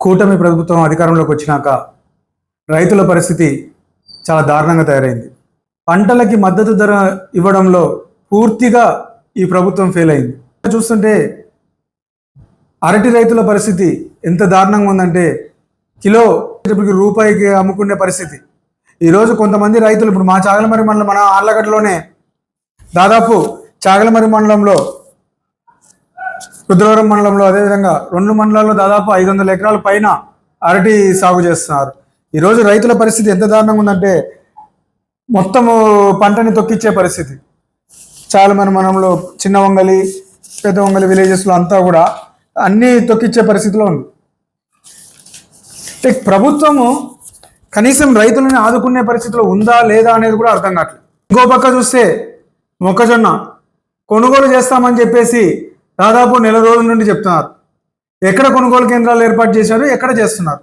కూటమి ప్రభుత్వం అధికారంలోకి వచ్చినాక రైతుల పరిస్థితి చాలా దారుణంగా తయారైంది. పంటలకి మద్దతు ధర ఇవ్వడంలో పూర్తిగా ఈ ప్రభుత్వం ఫెయిల్ అయింది. చూస్తుంటే అరటి రైతుల పరిస్థితి ఎంత దారుణంగా ఉందంటే కిలో రూపాయికి అమ్ముకునే పరిస్థితి. ఈరోజు కొంతమంది రైతులు ఇప్పుడు మా చాగలమరి మండలం మన ఆర్లగడ్డలోనే దాదాపు చాగలమరి మండలంలో రుద్రవరం మండలంలో అదేవిధంగా రెండు మండలాల్లో దాదాపు ఐదు వందల ఎకరాల పైన అరటి సాగు చేస్తున్నారు. ఈరోజు రైతుల పరిస్థితి ఎంత దారుణంగా ఉందంటే మొత్తము పంటని తొక్కిచ్చే పరిస్థితి. చాలా మన మనంలో చిన్న వంగలి పెద్ద వంగలి విలేజెస్లో అంతా కూడా అన్నీ తొక్కిచ్చే పరిస్థితిలో ఉంది. ప్రభుత్వము కనీసం రైతులని ఆదుకునే పరిస్థితిలో ఉందా లేదా అనేది కూడా అర్థం కావట్లేదు. ఇంకో పక్క చూస్తే మొక్కజొన్న కొనుగోలు చేస్తామని చెప్పేసి దాదాపు నెల రోజుల నుండి చెప్తున్నారు. ఎక్కడ కొనుగోలు కేంద్రాలు ఏర్పాటు చేశారు ఎక్కడ చేస్తున్నారు?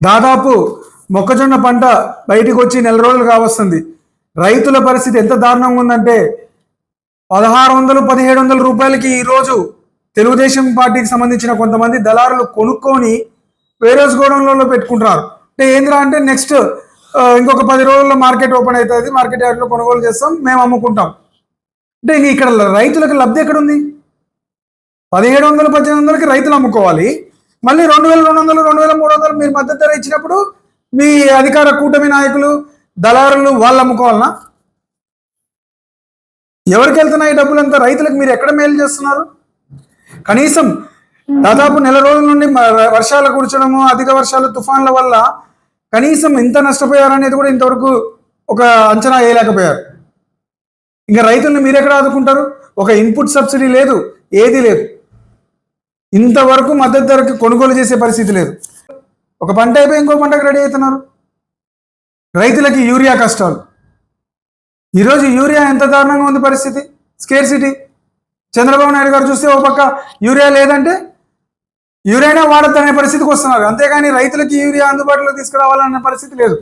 దాదాపు మొక్కజొన్న పంట బయటికి వచ్చి నెల రోజులు కావస్తుంది. రైతుల పరిస్థితి ఎంత దారుణంగా ఉందంటే పదహారు వందలు పదిహేడు వందల రూపాయలకి ఈరోజు తెలుగుదేశం పార్టీకి సంబంధించిన కొంతమంది దళారులు కొనుక్కొని వేరేస్ గోడౌన్లలో పెట్టుకుంటున్నారు. అంటే ఏంద్రా అంటే నెక్స్ట్ ఇంకొక పది రోజుల్లో మార్కెట్ ఓపెన్ అవుతుంది మార్కెట్ యార్డ్లో కొనుగోలు చేస్తాం మేము అమ్ముకుంటాం. అంటే ఇక్కడ రైతులకు లబ్ధి ఎక్కడ ఉంది పదిహేడు వందలు పద్దెనిమిది వందలకి రైతులు అమ్ముకోవాలి. మళ్ళీ రెండు వేల రెండు వందలు రెండు వేల మూడు వందలు మీరు మద్దతు ధర ఇచ్చినప్పుడు మీ అధికార కూటమి నాయకులు దళారులు వాళ్ళు అమ్ముకోవాలనా? ఎవరికి వెళ్తున్నాయి ఈ డబ్బులంతా రైతులకు మీరు ఎక్కడ మేలు చేస్తున్నారు? కనీసం దాదాపు నెల రోజుల నుండి వర్షాలు కురచడము అధిక వర్షాలు తుఫాన్ల వల్ల కనీసం ఎంత నష్టపోయారనేది కూడా ఇంతవరకు ఒక అంచనా వేయలేకపోయారు. ఇంకా రైతుల్ని మీరు ఎక్కడ ఆదుకుంటారు? ఒక ఇన్పుట్ సబ్సిడీ లేదు ఏది లేదు. ఇంతవరకు మద్దతు ధరకి కొనుగోలు చేసే పరిస్థితి లేదు. ఒక పంట అయిపోయి ఇంకో పంటకు రెడీ అవుతున్నారు. రైతులకి యూరియా కష్టాలు. ఈరోజు యూరియా ఎంత దారుణంగా ఉంది పరిస్థితి స్కేర్ సిటీ చంద్రబాబు నాయుడు గారు చూస్తే ఒక పక్క యూరియా లేదంటే యూరియానే వాడద్దనే పరిస్థితికి వస్తున్నారు. అంతేగాని రైతులకి యూరియా అందుబాటులో తీసుకురావాలనే పరిస్థితి లేదు.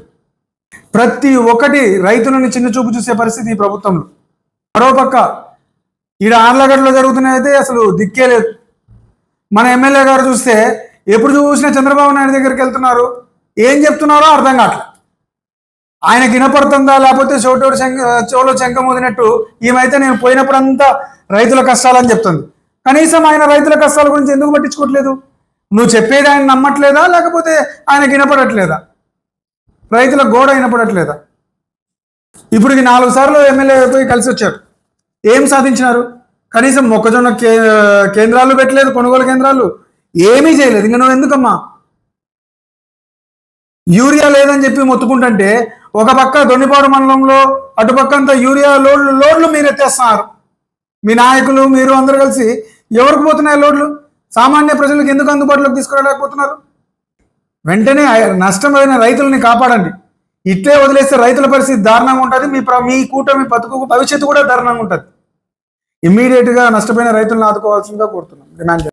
ప్రతి ఒక్కటి రైతులను చిన్న చూపు చూసే పరిస్థితి ఈ ప్రభుత్వంలో. మరోపక్క ఈడ ఆర్లగడ్డలో జరుగుతున్నాయితే అసలు దిక్కే లేదు. మన ఎమ్మెల్యే గారు చూస్తే ఎప్పుడు చూసినా చంద్రబాబు నాయుడు దగ్గరికి వెళ్తున్నారు. ఏం చెప్తున్నారో అర్థం కావట్లేదు ఆయనకి వినపడుతుందా లేకపోతే చోటోడు శంక చోలో శంఖ మోదినట్టు ఈమెతే నేను పోయినప్పుడంతా రైతుల కష్టాలని చెప్తుంది. కనీసం ఆయన రైతుల కష్టాల గురించి ఎందుకు పట్టించుకోవట్లేదు? నువ్వు చెప్పేది ఆయన నమ్మట్లేదా లేకపోతే ఆయనకి వినపడట్లేదా? రైతుల గోడ వినపడట్లేదా? ఇప్పుడు నాలుగు సార్లు ఎమ్మెల్యే పోయి కలిసి వచ్చారు ఏం సాధించినారు? కనీసం మొక్కజొన్న కే కేంద్రాలు పెట్టలేదు కొనుగోలు కేంద్రాలు. ఏమీ చేయలేదు. ఇంకా నువ్వు ఎందుకమ్మా? యూరియా లేదని చెప్పి మొత్తుకుంటుంటే ఒక పక్క దొన్నిపాడు మండలంలో అటుపక్క అంతా యూరియా లోడ్లు లోడ్లు మీరు ఎత్తేస్తున్నారు మీ నాయకులు మీరు అందరు కలిసి ఎవరికి పోతున్నాయి లోడ్లు? సామాన్య ప్రజలకు ఎందుకు అందుబాటులోకి తీసుకురాలేకపోతున్నారు? వెంటనే నష్టమైన రైతులని కాపాడండి. ఇట్లే వదిలేస్తే రైతుల పరిస్థితి దారుణంగా ఉంటుంది. మీ ప్ర- మీ కూటమి బతుకు భవిష్యత్తు కూడా దారుణంగా ఉంటుంది. ఇమ్మీడియట్గా నష్టపోయిన రైతులను ఆదుకోవాల్సిందిగా కోరుతున్నాం. డిమాండ్